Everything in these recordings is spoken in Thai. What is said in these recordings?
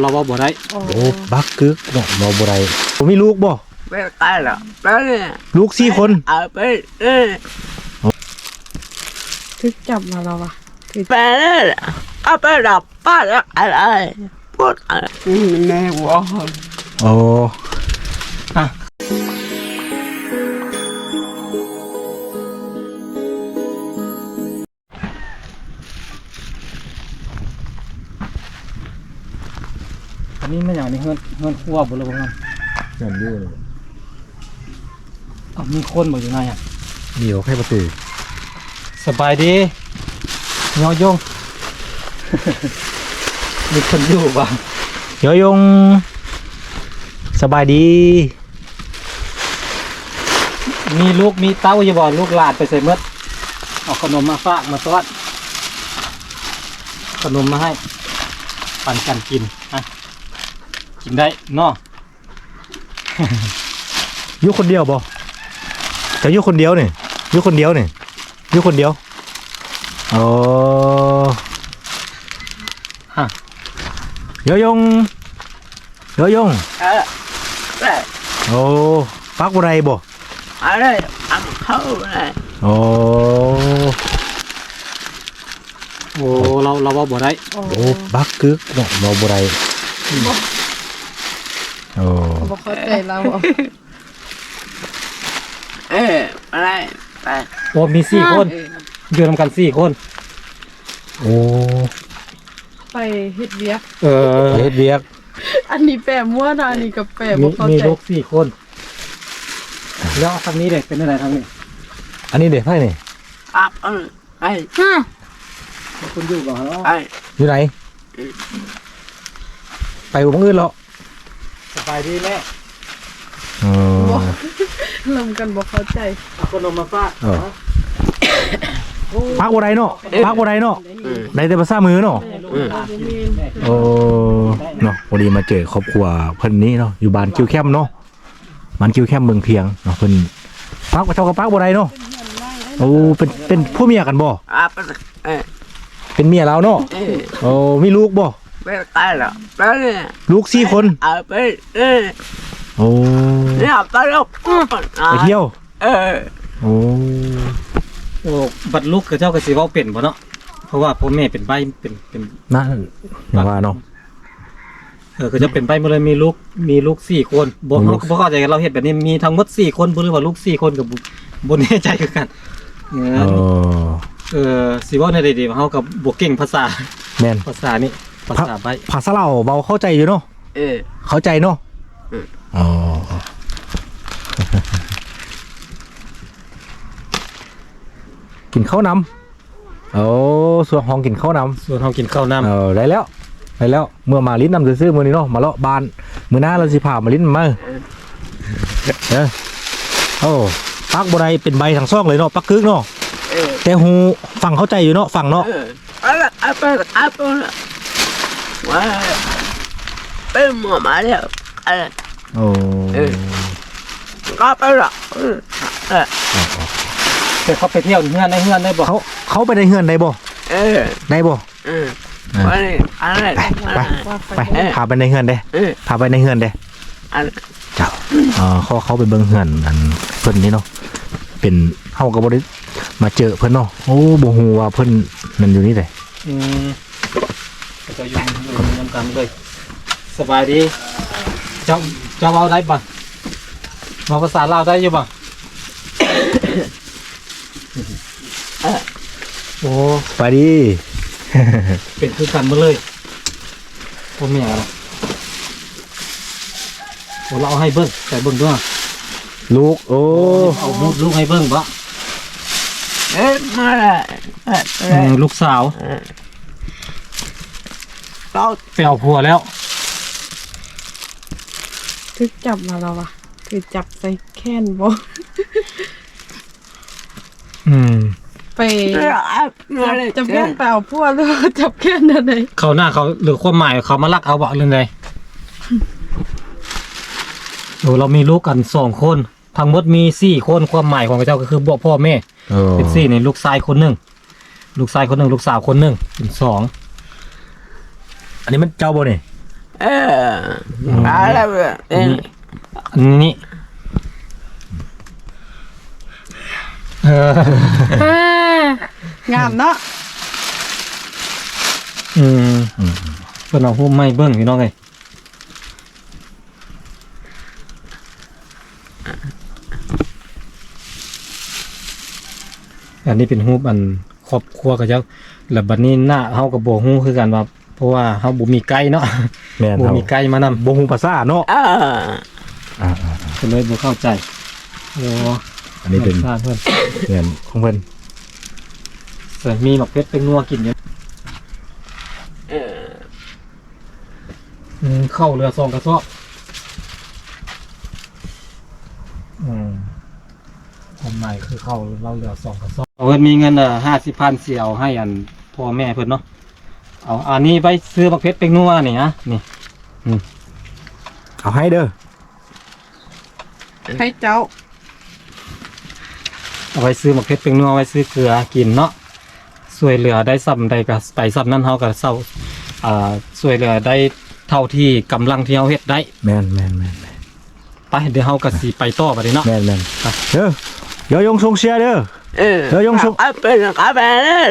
เราว่าบ่ได้โอ้บักกึกเนาะบ่บ่ได้บ่มีลูกบ่ไม่ตายหรอกไปเลยลูกสี่คนเอาไปเลยทึกจับมาเราอะไปเลยเอาไปดับป้าแล้วอะไรพูดอะไรในหัวโอ้อะ นนี้ไม่อย่างนี้เฮือนเฮือนครัวบ่เลยบ่ครับนั่นอยู่นี่อ้าวมีคนบ่อยู่ไหนอะเดี๋ยวให้ประตูสบายดียอยงมีคนอยู่บ่เดี๋ยวยง สบายดี มีลูกมีเต้าอยู่บ่ลูกหลานไปใส่เมดเอาขนมมาฝากมาสวัสดขนมมาให้ ปันกันกินอะ กินได้เนาะอยู่คนเดียวบ่จะอยู่คนเดียวนี่อยู่คนเดียวนี่อยู่คนเดียวโอ้ฮะเดี๋ยวยงเดี๋ยวยงเออไปโอ้ปักบ่ได้บ่อะไรเอาเข้าเลยโอ้โอ้เราเราว่าบ่ได้โอ้โอ้บักกึกเนาะบ่บ่ได้โอ้บอก เข้าใจเราอะเอออะไรไปโอ้มีสี่คนอยู่นำกันสี่คน โอ้ไปเฮ็ดเวียกเออเฮ็ดเวียกอันนี้แปะมั่วนะอันนี้กับแปะมีบอกเข้ามีใจลูกสี่คน แล้วทางนี้เด็กเป็นอะไรทางนี้อันนี้เด็กไผนี่ปับเออไปฮะคุณอยู่บ่เนาะไปอยู่ไหน ไปบ่มื้ออื่นแล้วส บายดีแม่เออลมกันบอกเข้าใจเอาขนมมาฝากเออปักบ่ได้เนาะปักบ่ได้เนาะอืมได้แต่ภาษามือเนาะอืมโอ้เนาะพอดีมาเจอครอบครัวเพิ่นนี้เนาะอยู่บ้านคิวแคมป์เนาะบ้านคิวแคมป์เมืองเพียงเนาะเพิ่นปักเจ้าก็ปักบ่ได้เนาะโอ้เป็นเป็นผู้เมียกันบ่ปับเออเป็นเมียเราเนาะเออโอ้มีลูกบ่ ไม่ตายหรอกไปเลยลูกสี่คน เอาไปเลยโอ้เนี่ยไปแล้วพูดไปเที่ยว เออโอ้โอ้บัดลูกกับเจ้าก็สิเว้าเป็นบ่เนาะเพราะว่าพ่อแม่เป็นใบเป็นเป็นนั่นอย่างว่าเนาะเออก็จะเป็นใบหมาเลยมีลูกมีลูกสี่คนบ่มีลูเรากบ่เข้าใจกันเราเห็นแบบนี้มีทั้งหมดสี่คนบ่หรือว่าลูกสี่คนกับบ่แน่ใจคือกันเอเอออเออสิเว้าในใดๆเฮากับบ่เก่งภาษาแม่นภาษานี่ ภาษาใบภาษาเราเบาเข้าใจอยู่เนาะเออ เข้าใจเนาะอืมอ๋อกินข้าวนำโอ้ส่วนห้องกินข้าวนส่วนเฮากินข้าวน้ำำเออได้แล้วได้แล้ว เมื่อมาลิ้นนำซื่อๆมื้อนี้เนาะมาเลาะบานมื้อหน้าเราสิพามาลิ้นมาเออโอ้ปักบ่ได้เป็นใบทางซ่องเลยเนาะปักกึกเนาะเออแต่หูฟังเข้าใจอยู่เนาะฟังเนาะ ว่าเป็นหมอมาแล้วอะไรโอ้เออก็ไปหรอกเออเออแต่เขาไปเที่ยวเฮือนในเฮือนได้บ่เขาเขาไปในเฮือนได้บ่เออได้บ่เออวันนี้อะไรไปว่าไปไปพาไปในเฮือนเด้เออพาไปในเฮือนเด้อะไรเจ้าเออเขาเขาไปเบิ่งเฮือนอันเพิ่นนี่เนาะเป็นเฮาก็บ่ได้มาเจอเพิ่นเนาะโอ้บ่ฮู้ว่าเพิ่นนั่นอยู่นี่เด้อืมก็จะอยู่ อยู่นำกันเลยสบายดีเจ้าเจ้าเว้าได้บ่เว้าภาษาลาวได้อยู่บ่โอ้ไปดี เป็นคือกันมาเลยพ่อแม่อะไรโอ้เราเอาให้เบิ้งแต่เบิ้งด้วยลูก โอ้เอาลูกลูกให้เบิ้งบ่เอ๊ะมาล้วเออลูกสาว เราไปเอาผัวแล้วทึกจับมาเราอะคือจับใส่แค้นบ่อืม ไปเราเอาจับจับแค้นไปเอาพวกหรือว่าจับแค้นอะไรเขาหน้าเขาหรือความหมายเขามาลักเอาบ่เรื่องใดโอ้เรามีลูกกันสองคน ทั้งหมดมีสี่คนความหมายของพระเจ้าก็คือบอกพ่อแม่โอ้เป็นสี่นี่ลูกชายคนหนึ่งลูกชายคนหนึ่งลูกสาวคนหนึ่งเป็นสอง อันนี้มันเจ้าบ่นี่เอออะไรแบบนี้อันนี้เอออ่างามเนาะอืมเพิ่นเอาหูไม้เบิ่งพี่น้องเอ้ยอันนี้เป็นรูปอันครอบครัวก็จะแล้วบัดนี้หน้าเฮาก็บ่ฮู้คือกันว่า เพราะว่าเฮาบ่มีไก่เนาะแม่นบ่เฮามีไก่มานำบ่ฮู้ภาษาเนาะอ่าอ่าก็เลยบ่เข้าใจโอ้ๆอันนี้เป็นชาติเพิ่นเงินของเพิ่นเพิ่นมีหมักเพชรเป็นงัวกินอยู่เอออืมเข้าเรือซองกระสอบอืมความหมายคือเข้าเราเรือสองกระสอบเพิ่นมีเงินอะ50,000สิเอาให้อันพ่อแม่เพิ่นเนาะ เอาอันนี้ไปซื้อหมักเพชรเป็นงัวนี่ฮะนี่เอาให้เด้อให้เจ้าเอาไปซื้อหมักเพชรเป็นงัวไว้ซื้อเกลือกินเนาะช่วยเหลือได้ซ้ำใดก็ไปซ้ำนั้นเฮาก็เซาอ่าช่วยเหลือได้เท่าที่กำลังที่เฮาเฮ็ดได้แม่นแม่นแม่นแม่นไปเดี๋ยวเฮาก็สิไปต่อบัดนี้เนาะ แม่นแม่นเด้อเดี๋ยวยงส่งเสียเด้อ เออเดี๋ยวยงส่งเอาเป็นเอาเป็น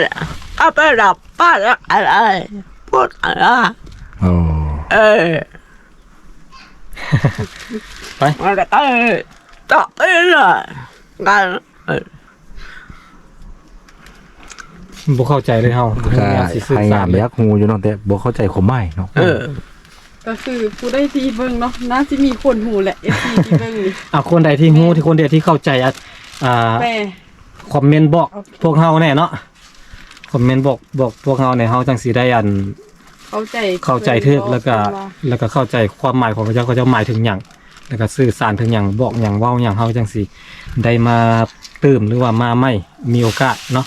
เอาเป็นดับ ป้าอะไรพูดอะไรโอ้เออไปมันก็ต่อไปเลยกันเออบ่เข้าใจเลยเฮาก็เรื่องสิสื่อให้สางารมเลยยักฮูอยู่เนาะแต่บ่เข้าใจความหมายเนาะเออก็คือผู้ได้ที่เบิ่งเนาะน่าจะมีคนหูแหละ FC ที่เบิ่งนี่อะคนใดที่ฮู้ที่คนเดียวที่เข้าใจอะอ่าแม่คอมเมนต์บอกพวกเฮาแน่เนาะ คอมเมนต์บอกบอกพวกเฮาในเฮาจังสิได้อัน เข้าใจเข้าใจถึกแล้วก็แล้วก็เข้าใจความหมายของพระเจ้าเขาเจ้าหมายถึงหยังแล้วก็สื่อสารถึงหยังบอกหยังเว้าหยังเฮาจังสิได้มาตื่มหรือว่ามาไม่มีโอกาสเนาะ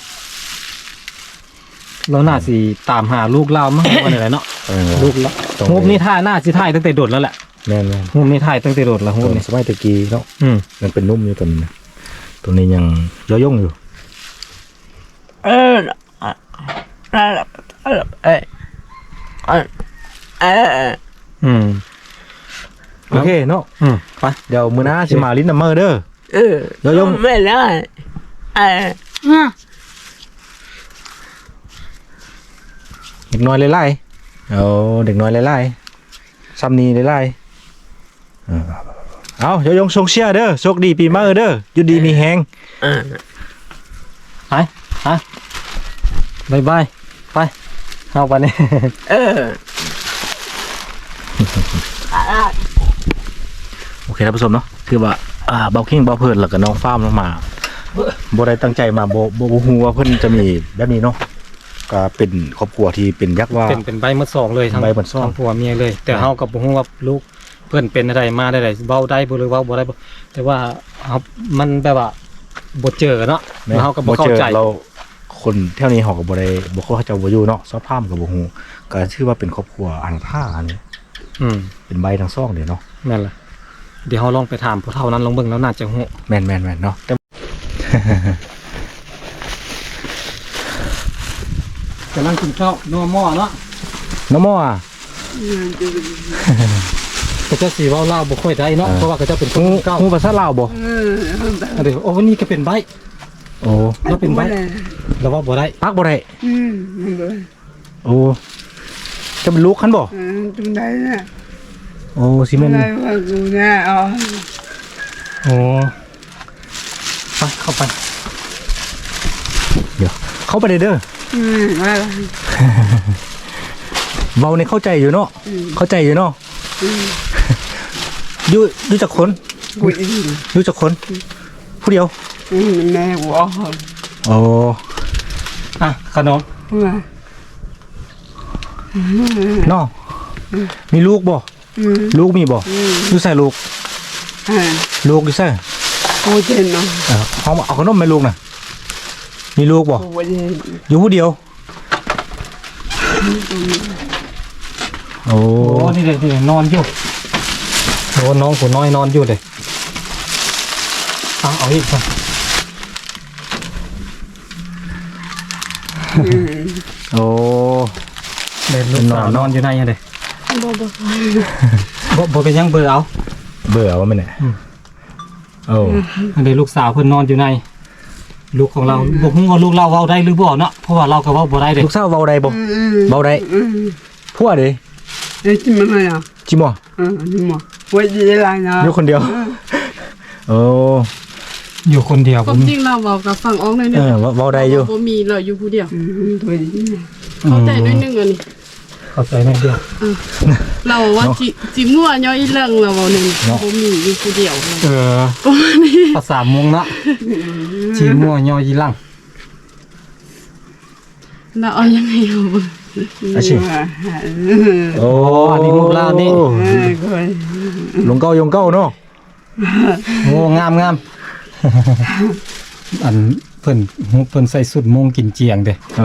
แล้วน่าสิตามหาลูกเล่ามั้งว่าไหนเนาะเออลูกเล่าต้องฮูบนี่ท่าน่าสิถ่ายตั้งแต่โดดแล้วแหละแม่นแม่นฮูบนี่ถ่ายตั้งแต่โดดแล้วฮูตบอนนี่สมัยตะกี้เนาะอืมยังเป็นนุ่มอยู่ตอนนี้นะตัวนี้ยังย่อยงอยู่ เออเออเออเออเออเอออืมโอเคเนาะอืมไปเดี๋ยวมื้อหน้าสิมาลิ้นน้ำเมอเด้อเออเดี๋ยวยงไม่ได้เอออะเด็กน้อยไล่ๆเอาเด็กน้อยไล่ๆซ้ำนี้ไล่ๆเออเอาเดี๋ยวยงส่งเชียร์เด้อโชคดีปีใหม่เด้ออยู่ดีมีแฮงเออไปฮะบายบาย ไปเอาไปนี่เออโอเคท่านผู้ชมเนาะคือว่าอ่าเบาคิงเบาเพิ่นแล้วก็น้องฟ้ามลงมาบ่ได้ตั้งใจมาบ่บ่บ่ฮู้ว่าเพิ่นจะมีแบบนี้เนาะก็เป็นครอบครัวที่เป็นยักษ์ว่า เป็นเป็นใบมือสองเลยทั้งใบมือสองทั้ผัวเมียเลย แต่เฮากับบ่ฮู้ว่าลูกเพิ่นเป็นอะไรมาได้ไดเว้าได้บ่หรือเว้าบ่ได้บ่แต่ว่าเฮามันแบบว่าบ่เจอเนาะแล้วเฮาก็บ่เข้าใจเรา คนเท่านี้เขาก็บ่ได้บ่เข้าใจบ่อยู่เนาะสภาพก็บ่ฮู้ก็ชื่อว่าเป็นครอบครัวอันท่าอันนี้อืมเป็นใบทั้งซองเด้เนาะนั่นแหละเดี๋ยวเฮาลองไปถามผู้เฒ่านั้นลองเบิ่งแล้วน่าจะฮู้แม่นแม่นแม่นเนาะแต่กำลังกินข้าวนัวหม้อเนาะน้องมออะก็จะสิเว้าลาวบ่ค่อยได้เนาะเออเพราะว่าก็จะเป็นคนฮู้เก่าฮู้ภาษาลาวบ่อันนี้โอ้วันนี้ก็เป็นใบ โอ้แล้วเป็นใบแล้วว่าบ่ได้ปักบ่ได้อืมโอ้จะเป็นลูกคันบ่จุดไหนเนี่ยโอ้สิแม่นอะไรวะกูเนี่ยอ๋อโอ้ไปเข้าไป เดี๋ยว เข้าไปเลยเด้ออืมอะไรเว้าในเข้าใจอยู่เนาะเข้าใจอยู่เนาะอยู่อยู่จักคนกูอีกอยู่จักคนผู้เดียว อืมแม่หัวโอ้อะขนมว่าเนาะมีลูกบ่อืมลูกมีบ่อยู่ใส่ลูก อ่าลูกอยู่ใส่กูเจนเนาะเออเอาเอาขนมให้ลูกน่ะมีลูกบ่กูเจนอยู่ผู้เดียว โอ้โอ้นี่เลยนี่เลยนอนอยู่โอ้น้องผู้น้อยนอนอยู่เลยเอาเอาอีกครั โอ้เด็กลูกสาวนอนอยู่ในยังเลยบ่บ่บ่บ่เป็นหยังเบื่อเอาเบื่อว่ามันเนี่ยอืมโอ้อันนี้ลูกสาวเพิ่นนอนอยู่ใน ลูกของเราบ่ฮู้ว่าลูกเราเว้าได้หรือบ่เนาะเพราะว่าเราก็เว้าบ่ได้เด้ลูกสาวเบาได้บ่เบาได้พัวเด้เอ้ยจิมันอะไรอะจิบ่เออจิมันว่าจะอะไรนะ อยู่คนเดียว โอ้ อยู่คนเดียวคผวามมจริงเราเว้ากับฟังออกหน่อยหนึเองอเว้าเบาได้อยู่บ่มีเราอยู่ผู้เดียวอืมตัวนี้เข้าใจหน้อยหนึงอันนี้เข้าใจแม่เดียว เราว่าจิจิมั่วย่อยเรื่องเราเว้าหนึงเนาะ บ่มีอยู่ผู้เดียวเออประมาณนี้ภาษามงนะชีมัวยอยีลัง เราเอายังไงเอาเบิ่งอาชีพโอ้อันนี้ลูกลาวนี่เออก็ลงเก้ายงเก้าเนาะโอ้งามงาม อันเพิ่นเพิ่นใส่สุดมงกินเจียงเด้เอ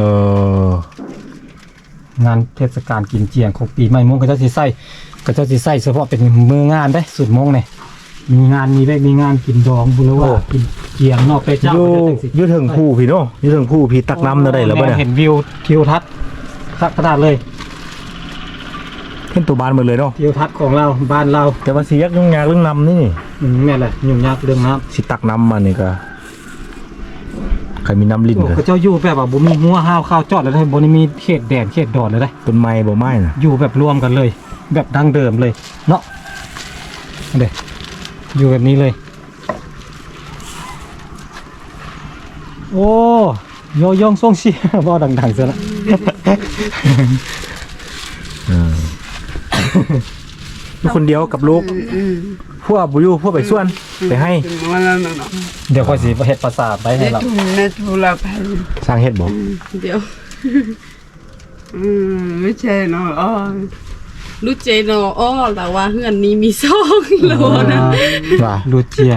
องานเทศกาลกินเจียงของปีใหม่มงก็จะสิใส่ก็จะสิใส่เฉพาะเป็นมืองานได้สุดมงเนี่ยมีงานมีเวกมีงานกินดองบุรว่ากินเจียงนอกไปอเจ้ายู่ก็จะจังสิอยู่ถึงผู้พี่เนาะอยู่ถึงผู้พี่ตักน้ำเนาะได้แล้วบ่เนี่ยเห็นวิวทิวทัศน์สักขนาดเลย เห็นตัวบ้านหมดเลยเนาะทิวทัศน์ของเราบ้านเราแต่ว่าสิยักยุ่งยากเรื่องน้ำนี่อืมแม่นแหละยุ่งยากเรื่องน้ำสิตักน้ำมานี่ก็ใครมีน้ำลิ้นโอ้ก็ก็เจ้าอยู่แบบว่าบ่มีหัวห้าวข้าวจอดเลยได้บ่ได้มีเขตแดนเขตดอนเลยได้ ต้นไม้บ่ไม้น่ะอยู่แบบรวมกันเลย แบบดั้งเดิมเลย เนาะเด้อยู่แบบนี้เลย โอ้โยยงส่งเสียบ่ดังๆซะละ เออ อยู่คนเดียวกับลูกอืมพวกบุยูพวกไปส่วนไปให้มันแล้วเนาะเดี๋ยวค่อยสิเฮ็ดภาษาไปให้เด็กเราทุ่มเด็กทุ่มละไปสร้างเฮ็ดบ่เดี๋ยวอืมไม่ใช่เนาะอ๋อรู้เจเนาะอ้อแต่ว่าเฮือนนี้มีซองโลนะ ว่าลูเจีย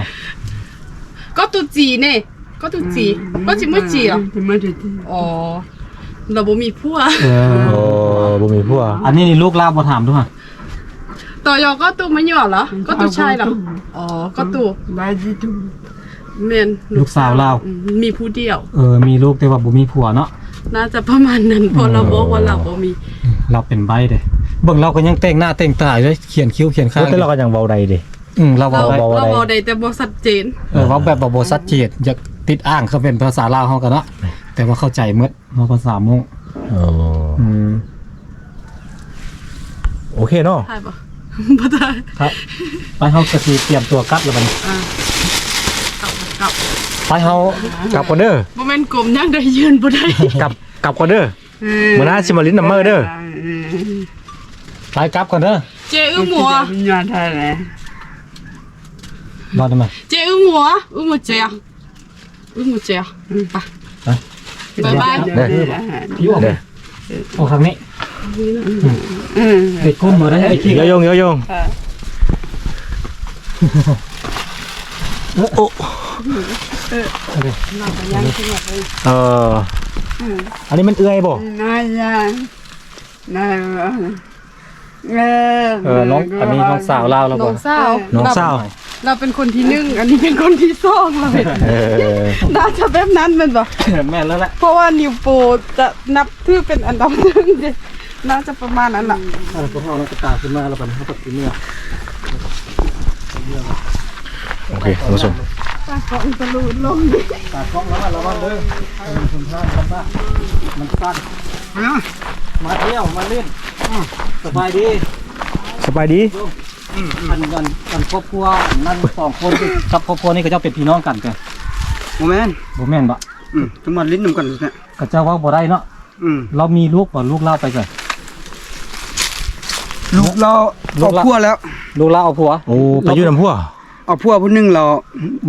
ก็ตุจีเน่ก็ตุจีก็จิไม่จีอะจิไม่จีอ๋อเราบ่มีผัวเออโอ้ บ่มีพวกอันนี้นี่ลูกลาวบ่ถามด้วยฮะต่อยอก็ตุไม่หยอเหรอ ก็ตุชายเหรอ อ๋อ ก็ตุบาจีทุ่มแม่นลูกสาวลาวอืมมีผู้เดียว เออ มีลูกแต่ว่าบ่มีผัวเนาะ น่าจะประมาณนั้นเพอเราบอกว่าเราบ่มี เราเป็นใบเด้เบิ่งเราก็ยังแต่งหน้าแต่งตาอยู่เลยเขียนคิ้วเขียนข้างแต่เราก็ยังเว้าได้เด้อืมเราเราเว้าได้เราบ่ได้แต่บ่ชัดเจน เออเว่าแบบบ่บ่ชัดเจนอยากติดอ้างเขาเป็นภาษาลาวเฮากันเนาะ แต่ว่าเข้าใจหมดเฮาภาษามงโอ้อืม โอเคเนาะได้ปะบ่ได้ครับไปเฮาก็สิเตรียมตัวกลับแล้วบัดนี้อ่ากับกับไปเฮากลับก่อนเด้อบ่แม่นกลมยังได้ยืนบ่ได้กลับกลับก่อนเด้อมื้อหน้าสิมาลิ้นน้ำเมอเด้อไปกลับก่อนเด้อเจอึ้งหมัวมีงานไทยเลยรอได้ไหมเจอึ้งหมัวอึ้งหมัวเจียอึ้งหมัวเจียไปบ๊ายบายเด้อพี่ออกเด้อออกทางนี้ อืมเด็กก้มมาได้ไอ้ขี้เยอะยงเยอะยงโอ้เอออันนี้มันเอื้อยบ่นายยายนายเออน้องอันนี้น้องสาวเลาแล้วน้องสาวน้องสาวเราเป็นคนที่หนึ่งอันนี้เป็นคนที่สองเราเป็นเออน่าจะแบบนั้นมันบ่แม่แล้วแหละเพราะว่านิวโปจะนับถือเป็นอันดับหนึ่งเด้ น่าจะประมาณนั้นล่ะอ่าพวกเฮาเราก็ตาขึ้นมาแล้วบัดนี้เฮาก็สิเมื่อโอเคท่านผู้ชมตาของตะลุลงดิตากล้องแล้วระวังเด้อให้มันคุณท่านครับว่ามันสั้นมาเที่ยวมาเล่นสบายดีสบายดีอันอันอันครอบครัวอันนั่นสองคนที่กับครอบครัวนี่ก็เจ้าเป็นพี่น้องกันกันโมแมนบ่แม่นบ่อืมจังหวัดลิ้นนำกันเนี่ยก็เจ้าเว่าบ่ได้เนาะอืมเรามีลูกบ่ลูกเล่าไปก่อน ลูกเราลูเอากเรา พัวแล้ว ลูกเล่าเอาผัว โอ้ไปอยู่น้ำพัวเอาพัวผู้หนึงเรา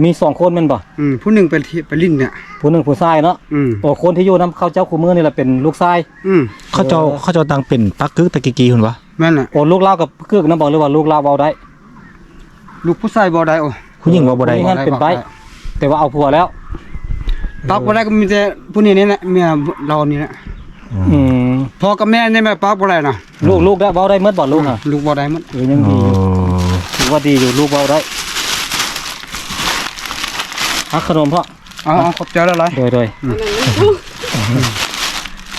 มีสองคนแม่นบ่อืมผู้หนึงไปที่ไปลิ้นเนี่ย ผู้หนึงผู้ชายเนาะอืม โอ้คนที่อยู่นํเขาเจ้าคู่มือนี่แหละเป็นลูกชายอืมเขาเจ้าเขาเจ้าตังเป็นปักกึกตะกี้กี้หุ่นวะแม่นน่ะ โอ้ลูกเล่ากับเกือกนำบ่หรือว่าลูกเล่าเว้าได้ ลูกผู้ชายบ่ได้โอ้ผู้หญิงว่าบ่ได้ผู้หญิงเป็นใบ้แต่ว่าเอาผัวแล้ว ปักบ่ได้ก็มีแต่ผู้นี้นี่แหละเมียเรานี่แหละอืม พ่อกับแม่นี่แม่ปักบ่ได้น่ะลูกลูกได้เว้าได้หมดบ่ลูกอะลูกบ่ได้หมดเออยังดีอยู่ถือว่าดีอยู่ลูกเว้าได้ฮักขนมพ่อเอาเอาขอบใจแล้วหลายโดยโดย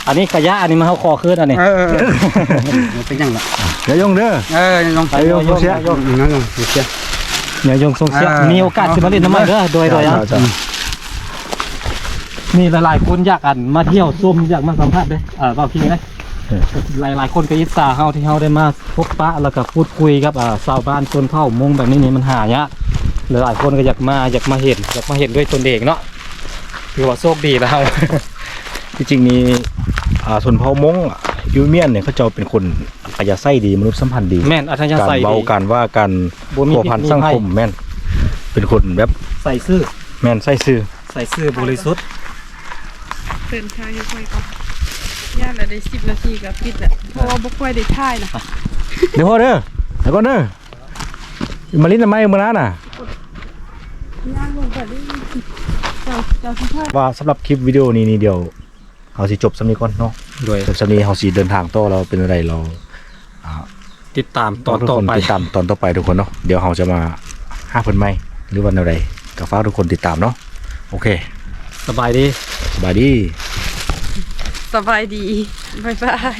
อัอันนี้ขยะอันนี้มาเฮาคอคืนอันนี้เออเออเออมันเป็นยังไงเดี๋ยวยงเด้อเออลองไปโยมเสียโยมนั่นลองเสียเดี๋ยวยงทรงเสียอ่ามีมีโอกาสสิมาเล่นน้ำมันเด้อโดยโดยอะจ้ะ มีหลายๆคนอยากอันมาเที่ยวชมอยากมาสัมภาษณ์เด้ออ่าเว้าพี่นะหลายๆคนก็อิจฉาเฮาที่เฮาได้มาพบปะแล้วก็พูดคุยกับอ่าชาวบ้านชนเผ่ามงแบบนี้นี่มันหายากหลายๆคนก็อยากมาอยากมาเห็นอยากมาเห็นด้วยตนเองเนาะถือว่าโชคดีแล้วที่จริงนี่อ่าส่วนเผ่ามงอะยูเมียนเนี่ยเขาเจะเป็นคนอัธยาศัยดีมนุษย์สัมพันธ์ดีแม่นอัธยาการศัยเบาดีการว่าการบ่มีพัวพันพิษมีสังภัยคมแม่นเป็นคนแบบใส่ซื่อแม่นใส่ซื่อใส่ซื่อบริสุทธิ์ เตือนทางให้ค่อยก่อนย่านละได้สิบนาทีก็ปิดแหละเพราะว่าบ่ค่อยได้ถ่ายนะเดี๋ยวพ่อเด้อเดี๋ยวก่อนเด้อมาลิ้นทำไมมื้อนั้นน่ะ ย่างลงก่อนดิเจ้าเจ้าที่ถ่ายว่าสำหรับคลิปวิดีโอนี้นี่เดียวเอาสิจบสำนี้ก่อนเนาะโดยจบสำนี้เฮาสิเดินทางต่อเราเป็นอะไรเราติดตามตอนทุกต่อคนไปติดตามตอนต่อไปทุกคนเนาะเดี๋ยวเราจะมาห้าเพิ่นใหม่หรือวันอะไรก็ฝากทุกคนติดตามเนาะโอเค สบายดีส บายดี สบายดี บ๊ายบาย